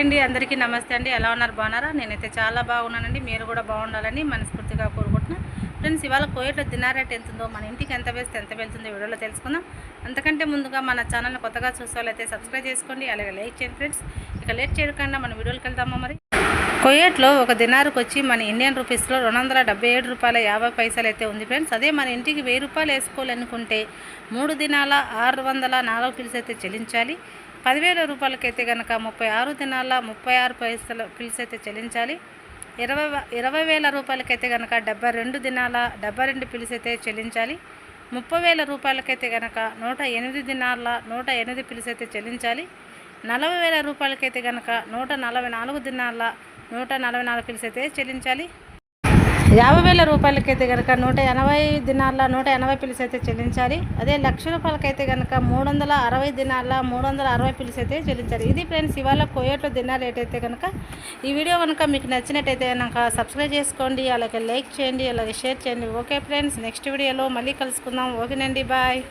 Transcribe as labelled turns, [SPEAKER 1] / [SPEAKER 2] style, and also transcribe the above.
[SPEAKER 1] అండి అందరికీ నమస్తే అండి. ఎలా ఉన్నారు? బాగున్నారా? నేనైతే చాలా బాగున్నానండి. మీరు కూడా బాగుండాలని మనస్ఫూర్తిగా కోరుకుంటున్నాను ఫ్రెండ్స్ ఇవాళ కోయట్లో దినారేట్ ఎంతుందో ఎంత ఉందో మన ఇంటికి ఎంత వేస్తే ఎంత వెళ్తుందో వీడియోలో తెలుసుకుందాం. అంతకంటే ముందుగా మన ఛానల్ని కొత్తగా చూసే సబ్స్క్రైబ్ చేసుకోండి అలాగే లైక్ చేయండి ఫ్రెండ్స్. ఇక లేట్ చేయకుండా మన వీడియోకి వెళ్దామా మరి? కోయేట్లో ఒక దినారుకు వచ్చి మన ఇండియన్ రూపీస్లో రెండు వందల డెబ్బై ఏడు రూపాయల యాభై పైసలు అయితే ఉంది ఫ్రెండ్స్. అదే మన ఇంటికి వెయ్యి రూపాయలు వేసుకోవాలనుకుంటే మూడు దినాల ఆరు వందల నాలుగు పిల్స్ అయితే చెల్లించాలి. పదివేల రూపాయలకైతే కనుక ముప్పై ఆరు దినాల ముప్పై ఆరు పైసలు పిల్స్ అయితే చెల్లించాలి. ఇరవై ఇరవై వేల రూపాయలకైతే కనుక డెబ్బై రెండు దినాల డెబ్బై రెండు పిల్స్ అయితే చెల్లించాలి. ముప్పై వేల రూపాయలకైతే కనుక నూట ఎనిమిది దినాల నూట ఎనిమిది పిల్స్ అయితే చెల్లించాలి. నలభై వేల రూపాయలకైతే కనుక నూట నలభై నాలుగు దినాల నూట నలభై నాలుగు పిల్స్ అయితే చెల్లించాలి. యాభై వేల రూపాయలకైతే కనుక నూట ఎనభై దినాల్లో నూట ఎనభై పిల్స్ అయితే చెల్లించాలి. అదే లక్ష రూపాయలకైతే కనుక మూడు వందల అరవై దినాల్లో మూడు వందల అరవై పిల్స్ అయితే చెల్లించాలి. ఇది ఫ్రెండ్స్ ఇవాళ కోయట్లో దినాలు ఏటైతే కనుక ఈ వీడియో కనుక మీకు నచ్చినట్టయితే కనుక సబ్స్క్రైబ్ చేసుకోండి అలాగే లైక్ చేయండి అలాగే షేర్ చేయండి. ఓకే ఫ్రెండ్స్ నెక్స్ట్ వీడియోలో మళ్ళీ కలుసుకుందాం. ఓకేనండి బాయ్.